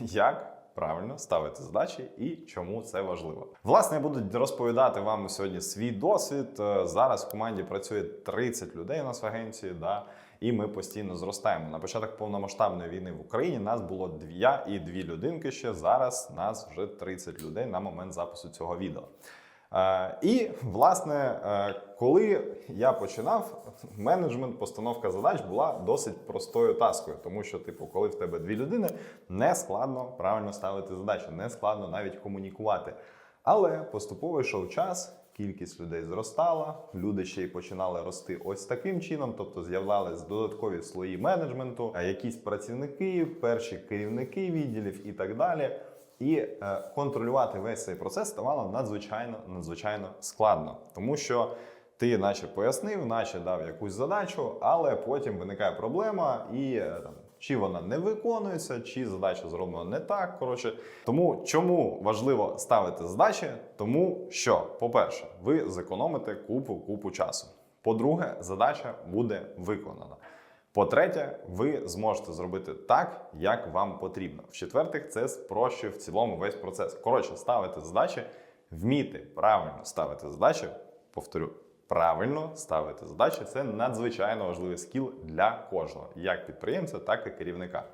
як правильно ставити задачі і чому це важливо. Власне, я буду розповідати вам сьогодні свій досвід. Е, Зараз в команді працює 30 людей у нас в агенції, да, і ми постійно зростаємо. На початок повномасштабної війни в Україні нас було дві і дві людинки ще. Зараз нас вже 30 людей на момент запису цього відео. Е, І власне, е, коли я починав, менеджмент, постановка задач була досить простою таскою, тому що, типу, коли в тебе дві людини, не складно правильно ставити задачі, не складно навіть комунікувати. Але поступово йшов час. Кількість людей зростала, люди ще й починали рости ось таким чином, тобто з'являлись додаткові слої менеджменту, а якісь працівники, перші керівники відділів і так далі. І е, контролювати весь цей процес ставало надзвичайно надзвичайно складно, тому що ти, наче пояснив, наче дав якусь задачу, але потім виникає проблема, і е, там чи вона не виконується, чи задача зроблена не так. Коротше, тому чому важливо ставити задачі? Тому що, по-перше, ви зекономите купу купу часу. По-друге, задача буде виконана. По-третє, ви зможете зробити так, як вам потрібно. В-четвертих, це спрощує в цілому весь процес. Коротше, ставити задачі, вміти правильно ставити задачі. Повторю, правильно ставити задачі це надзвичайно важливий скіл для кожного, як підприємця, так і керівника.